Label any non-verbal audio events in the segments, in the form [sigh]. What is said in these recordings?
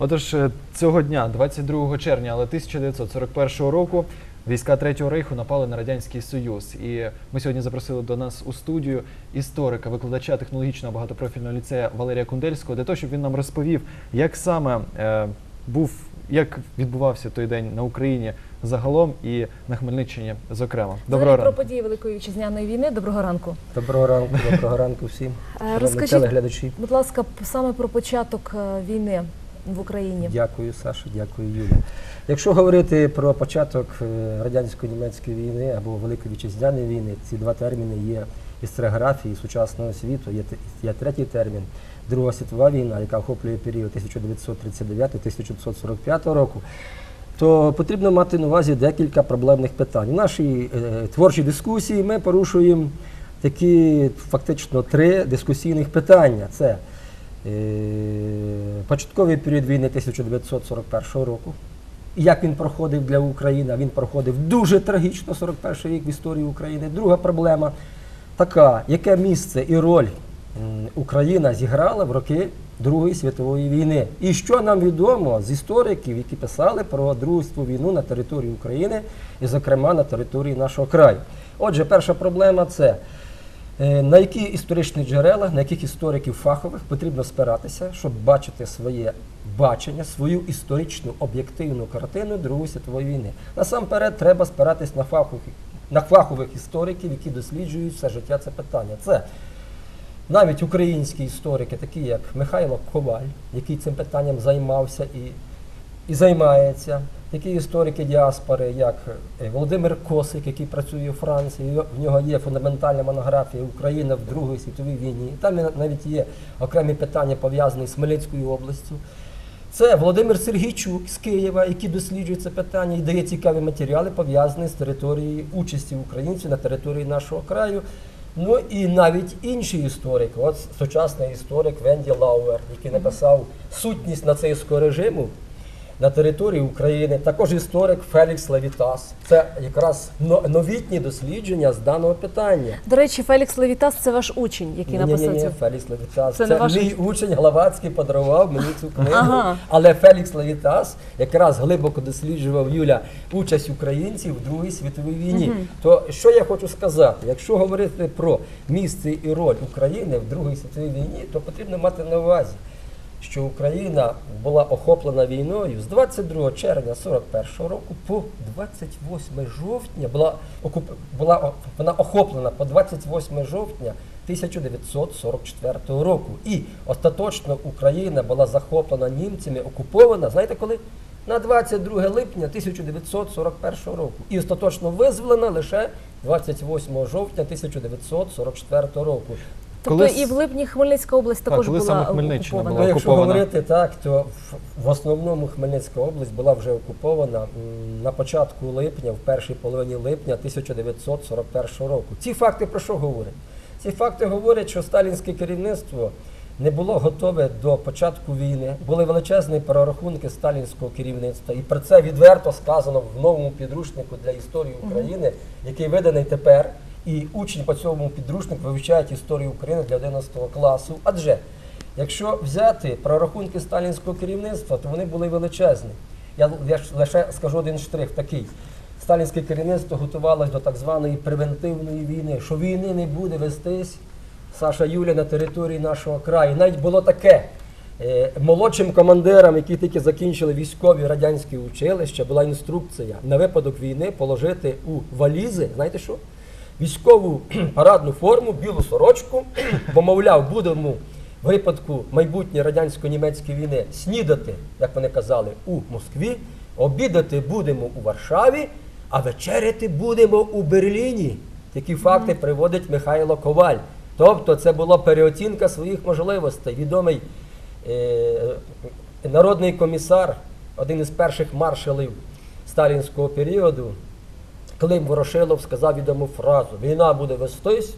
Отож, е, цього дня, 22 червня, але 1941 року, війська Третього рейху напали на радянський союз. І ми сьогодні запросили до нас у студію історика, викладача технологічного багатопрофільного ліцею Валерія Кундельського, для того, щоб він нам розповів, як саме е, був, як відбувався той день на Україні загалом і на Хмельниччині, зокрема. Доброго Взагалі про події Великої вітчизняної війни. Доброго ранку. Доброго ранку, доброго ранку всім. Е, Розкажіть, телеглядачі. будь ласка, саме про початок е, війни в Україні. Дякую, Саша, дякую, Юля. Якщо говорити про початок е, радянсько-німецької війни або Великої вітчизняної війни, ці два терміни є історіографії сучасного світу. Є, є третій термін Друга світова війна, яка охоплює період 1939-1945 року. То потрібно мати на увазі декілька проблемних питань. В нашій е, творчій дискусії ми порушуємо такі фактично три дискусійних питання. Це початковий період війни 1941 року. Як він проходив для України? Він проходив дуже трагічно 41 рік в історії України. Друга проблема така, яке місце і роль Україна зіграла в роки Другої світової війни. І що нам відомо з істориків, які писали про Другу світову війну на території України, і, зокрема, на території нашого краю. Отже, перша проблема це Е, На які історичні джерела, на яких істориків фахових потрібно спиратися, щоб бачити своє бачення, свою історичну об'єктивну картину Другої світової війни. Насамперед треба спиратись на фахових, на фахових істориків, які досліджують все життя це питання. Це навіть українські історики, такі як Михайло Коваль, який цим питанням займався і, і займається. Такі історики діаспори, як е, Володимир Косик, який працює у Франції, в нього є фундаментальна монографія Україна в Другій світовій війні. Там навіть є окремі питання пов'язані з Хмельницькою областю. Це Володимир Сергійчук з Києва, який досліджує це питання і дає цікаві матеріали, пов'язані з територією участі українців на території нашого краю. Ну і навіть інші історики, от сучасний історик Венді Лауер, який написав сутність нацистського режиму на території України. Також історик Фелікс Левітас. Це якраз новітні дослідження з даного питання. До речі, Фелікс Левітас це ваш учень, який написав Ні-ні-ні. Фелікс Левітас. Це Це, не ваш мій учень Главацький подарував мені цю книгу. Ага. Але Фелікс Левітас якраз глибоко досліджував Юля участь українців в Другій світовій війні. То що я хочу сказати? Якщо говорити про місце і роль України в Другій світовій війні, то потрібно мати на увазі. Що Україна була охоплена війною з 22 червня 41 року по 28 жовтня була окуп... була вона охоплена по 28 жовтня 1944 року. І остаточно Україна була захоплена німцями, окупована, знаєте коли? На 22 липня 1941 року. І остаточно визволена лише 28 жовтня 1944 року. Тобто і в липні Хмельницька область також коли була саме Хмельниччина окупована. була Ну, якщо окупована. говорити так, то в, в основному Хмельницька область була вже окупована на початку липня, в першій половині липня 1941 року. Ці факти про що говорять? Ці факти говорять, що сталінське керівництво не було готове до початку війни. Були величезні прорахунки сталінського керівництва, і про це відверто сказано в новому підручнику для історії України, який виданий тепер. І учні по цьому підручнику вивчають історію України для 11 класу. Адже Якщо взяти прорахунки сталінського керівництва, то вони були величезні. Я, лише скажу один штрих такий. Сталінське керівництво готувалось до так званої превентивної війни, що війни не буде вестись, Саша Юля, на території нашого краю. Навіть було таке. е, Молодшим командирам, які тільки закінчили військові радянські училища, була інструкція на випадок війни положити у валізи, знаєте що? Військову парадну форму, білу сорочку, бо, мовляв, будемо в випадку майбутньої радянсько-німецької війни снідати, як вони казали, у Москві, обідати будемо у Варшаві, а вечеряти будемо у Берліні. Такі факти приводить Михайло Коваль. Тобто це була переоцінка своїх можливостей. Відомий е, народний комісар, один із перших маршалів сталінського періоду, Клим Ворошилов сказав відому фразу: війна буде вестись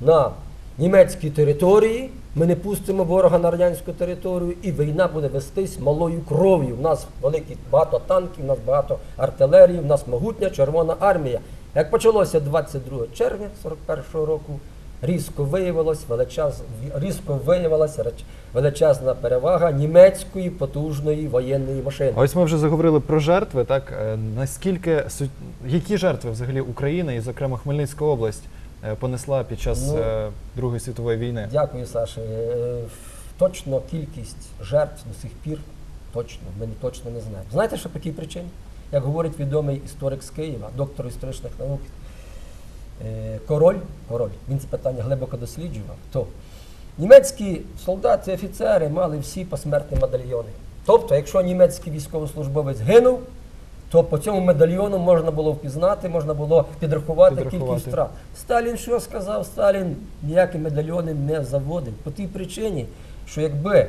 на німецькій території. Ми не пустимо ворога на радянську територію, і війна буде вестись малою кров'ю. У нас великі багато танків, у нас багато артилерії, у нас могутня Червона армія. Як почалося 22 червня 41-го року, різко виявилось величез, різко виявилася величезна перевага німецької потужної воєнної машини. А ось ми вже заговорили про жертви. Так Е, наскільки які жертви взагалі Україна і, зокрема, Хмельницька область е, понесла під час Ну, е, Другої світової війни? Дякую, Саше. Точно кількість жертв до сих пір точно, ми не- точно не знаємо. Знаєте, що по якій причині? Як говорить відомий історик з Києва, доктор історичних наук Король, Король, він це питання глибоко досліджував, то німецькі солдати, офіцери мали всі посмертні медальйони. Тобто, якщо німецький військовослужбовець гинув, то по цьому медальйону можна було впізнати, можна було підрахувати, Підрахувати. кількість втрат. Сталін що сказав? Сталін ніякі медальйони не заводив. По тій причині, що якби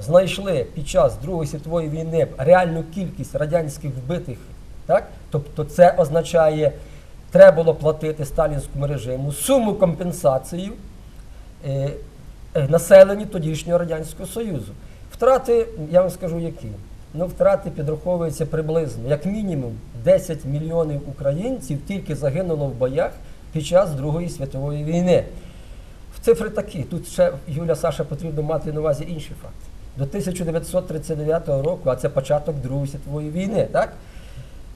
знайшли під час Другої світової війни реальну кількість радянських вбитих, так? тобто це означає, треба було платити сталінському режиму суму компенсацію е, е, населенню тодішнього Радянського Союзу. Втрати, я вам скажу які. Ну, втрати підраховуються приблизно, як мінімум 10 мільйонів українців тільки загинуло в боях під час Другої світової війни. Цифри такі. Тут ще Юля Саша потрібно мати на увазі інший факт. До 1939 року, а це початок Другої світової війни, так?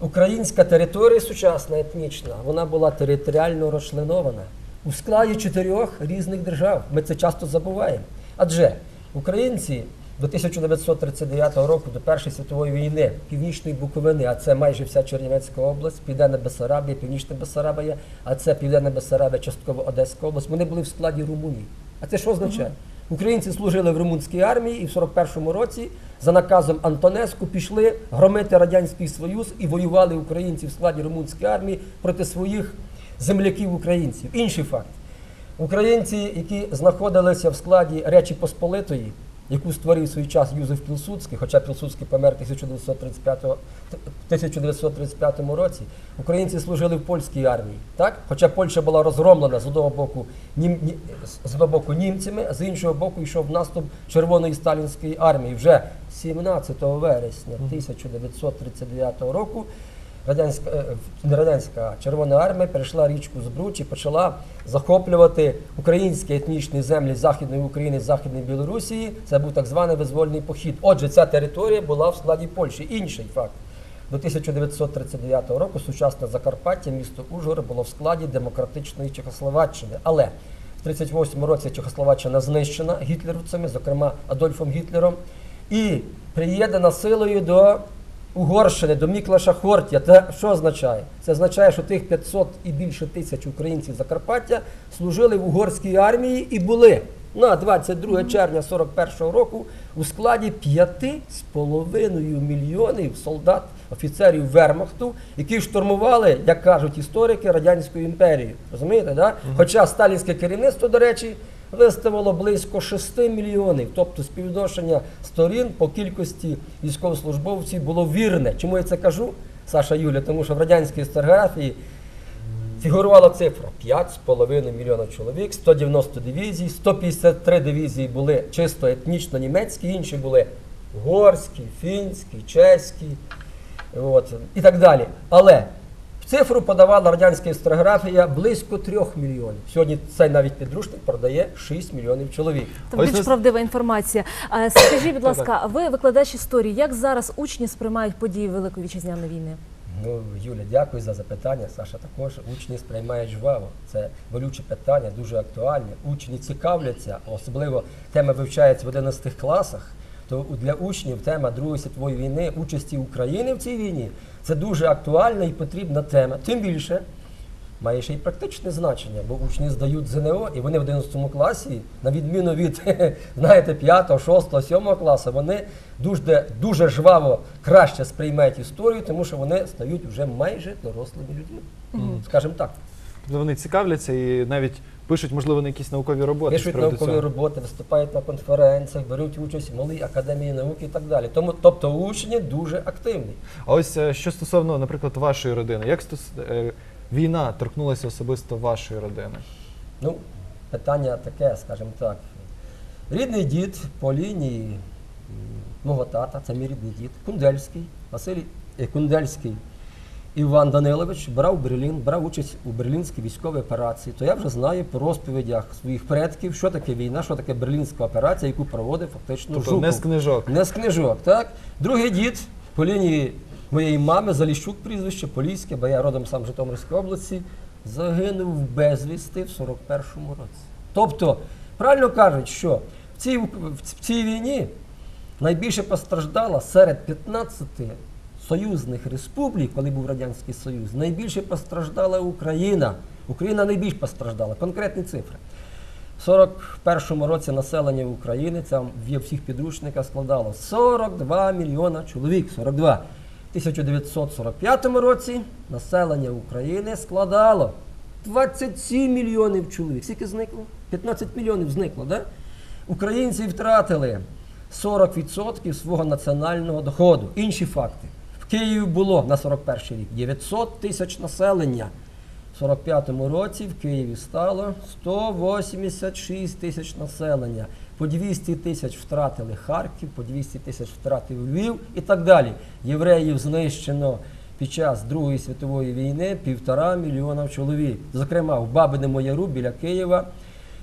Українська територія сучасна етнічна, вона була територіально розчленована у складі чотирьох різних держав. Ми це часто забуваємо. Адже українці до 1939 року, до Першої світової війни, Північної Буковини, а це майже вся Чернівецька область, Південна Бессарабія, Північна Бессарабія, а це Південна Бессарабія, частково Одеська область. Вони були в складі Румунії. А це що означає? Українці служили в румунській армії і в 41-му році за наказом Антонеску пішли громити Радянський Союз і воювали українці в складі румунської армії проти своїх земляків українців. Інший факт. Українці, які знаходилися в складі Речі Посполитої, яку створив свій час Юзеф Пілсудський, хоча Пілсудський помер 1935, 1935 році, українці служили в польській армії. Так? Хоча Польща була розгромлена з одного боку нім, з одного боку німцями, а з іншого боку йшов наступ Червоної сталінської армії. Вже 17 вересня 1939 року радянська е, не радянська Червона армія перейшла річку Збруч і почала захоплювати українські етнічні землі Західної України, Західної Білорусі. Це був так званий визвольний похід. Отже, ця територія була в складі Польщі. Інший факт. До 1939 року сучасне Закарпаття, місто Ужгород, було в складі демократичної Чехословаччини. Але в 1938 році Чехословаччина знищена гітлерівцями, зокрема Адольфом Гітлером, і приєднана силою до Угорщини, до Міклаша Хортія. Це що означає? Це означає, що тих 500 і більше тисяч українців Закарпаття служили в угорській армії і були на 22 червня 41 року у складі 5,5 мільйонів солдат, офіцерів Вермахту, які штурмували, як кажуть історики, Радянську імперію. Розумієте, да? Хоча сталінське керівництво, до речі, виставило близько 6 мільйонів, тобто співвідношення сторін по кількості військовослужбовців було вірне. Чому я це кажу, Саша Юля? Тому що в радянській історіографії фігурувала цифра 5,5 мільйона чоловік, 190 дивізій, 153 дивізії були чисто етнічно німецькі, інші були угорські, фінські, чеські от, і так далі. Але цифру подавала радянська історіографія близько 3 мільйонів. Сьогодні цей навіть підручник продає 6 мільйонів чоловік. Там більш правдива інформація. Е, Скажіть, будь ласка, ви викладач історії. Як зараз учні сприймають події Великої вітчизняної війни? Ну, Юля, дякую за запитання. Саша також учні сприймають жваво. Це болюче питання, дуже актуальне. Учні цікавляться, особливо тема вивчається в 11 класах. То для учнів тема Другої світової війни, участі України в цій війні це дуже актуальна і потрібна тема. Тим більше має ще й практичне значення, бо учні здають ЗНО, і вони в 11 класі, на відміну від [laughs] знаєте, 5, 6, 7 класу, вони дуже, дуже жваво краще сприймають історію, тому що вони стають вже майже дорослими людьми. Скажімо так. Тобто вони цікавляться і навіть пишуть, можливо, на якісь наукові роботи. Пишуть наукові цього. роботи, виступають на конференціях, беруть участь в малій академії науки і так далі. Тому, тобто учні дуже активні. А ось е, що стосовно, наприклад, вашої родини, як стос... е, війна торкнулася особисто вашої родини? Ну, питання таке, скажімо так. Рідний дід по лінії мого тата, це мій рідний дід, Кундельський, Василій е, Кундельський Іван Данилович брав Берлін, брав участь у берлінській військовій операції, то я вже знаю по розповідях своїх предків, що таке війна, що таке берлінська операція, яку проводив фактично Тобто Жуков. не з книжок. Не з книжок, так? Другий дід по лінії моєї мами, Заліщук прізвище, Поліське, бо я родом сам з Житомирської області, загинув безвісти в 41-му році. Тобто, правильно кажуть, що в цій, в цій війні найбільше постраждала серед 15 союзних республік, коли був Радянський Союз, найбільше постраждала Україна. Україна найбільш постраждала. Конкретні цифри. В 41-му році населення України, це в всіх підручниках, складало 42 мільйона чоловік. 42. В 1945 році населення України складало 27 мільйонів чоловік. Скільки зникло? 15 мільйонів зникло, да? Українці втратили 40% свого національного доходу. Інші факти. Києві було на 41 рік 900 тисяч населення. В 45-му році в Києві стало 186 тисяч населення. По 200 тисяч втратили Харків, по 200 тисяч втратив Львів і так далі. Євреїв знищено під час Другої світової війни півтора мільйона чоловік. Зокрема, в Бабиному Яру біля Києва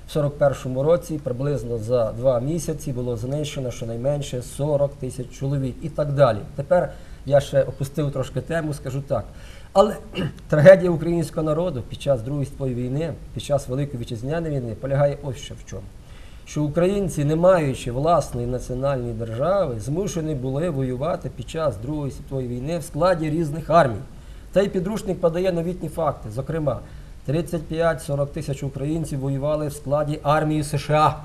в 41-му році приблизно за два місяці було знищено щонайменше 40 тисяч чоловік і так далі. Тепер я ще опустив трошки тему, скажу так. Але [clears throat] трагедія українського народу під час Другої світової війни, під час Великої вітчизняної війни полягає ось що в чому. Що українці, не маючи власної національної держави, змушені були воювати під час Другої світової війни в складі різних армій. Цей підручник подає новітні факти. Зокрема, 35-40 тисяч українців воювали в складі армії США.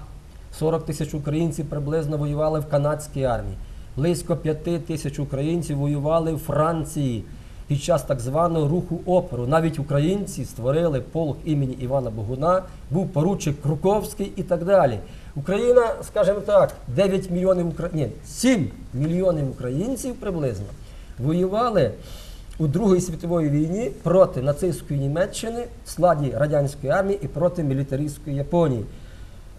40 тисяч українців приблизно воювали в канадській армії. Близько 5 тисяч українців воювали в Франції під час так званого руху опору. Навіть українці створили полк імені Івана Богуна, був поручик Круковський і так далі. Україна, скажімо так, 9 мільйонів. Ні, 7 мільйонів українців приблизно воювали у Другій світовій війні проти нацистської Німеччини в складі радянської армії і проти мілітаристської Японії.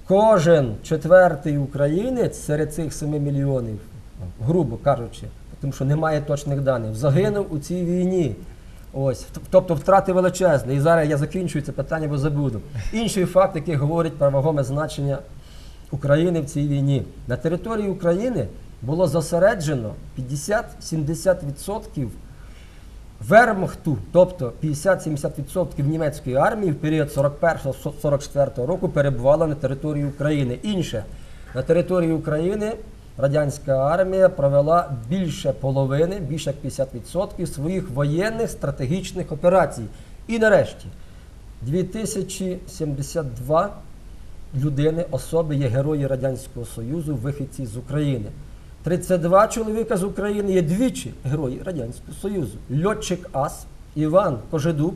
Кожен четвертий українець серед цих 7 мільйонів, грубо кажучи, тому що немає точних даних, загинув у цій війні. Ось, тобто втрати величезні. І зараз я закінчую це питання, бо забуду. Інший факт, який говорить про вагоме значення України в цій війні. На території України було зосереджено 50-70% вермахту, тобто 50-70% німецької армії в період 41-44 року перебувало на території України. Інше, на території України радянська армія провела більше половини, більше як 50% своїх воєнних стратегічних операцій. І нарешті 2072 людини, особи є герої Радянського Союзу, вихідці з України. 32 чоловіка з України є двічі герої Радянського Союзу. Льотчик Ас Іван Кожедуб,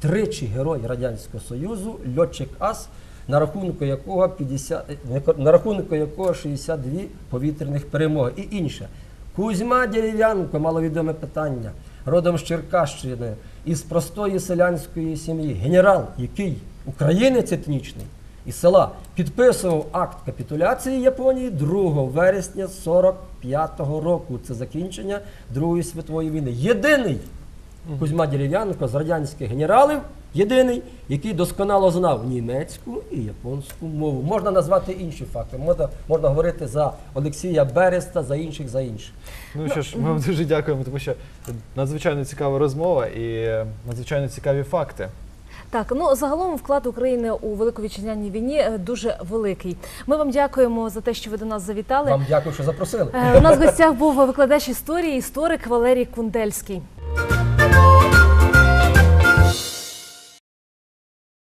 тричі герой Радянського Союзу, льотчик Ас, на рахунку якого 50, е, не ко- на рахунку якого 62 повітряних перемоги і інше. Кузьма Дерев'янко, маловідоме питання, родом з Черкащини, із простої селянської сім'ї. Генерал, який українець етнічний із села підписував акт капітуляції Японії 2 вересня 45-го року. Це закінчення Другої світової війни. Єдиний Кузьма Дерев'янко з радянських генералів, єдиний, який досконало знав німецьку і японську мову. Можна назвати інші факти. Можна, можна говорити за Олексія Береста, за інших, за інших. Ну що ж, ми вам дуже дякуємо, тому що надзвичайно цікава розмова і надзвичайно цікаві факти. Так, ну загалом вклад України у Велику вітчизняній війні е, дуже великий. Ми вам дякуємо за те, що ви до нас завітали. Вам дякую, що запросили. Е, У нас в гостях був викладач історії, історик Валерій Кундельський.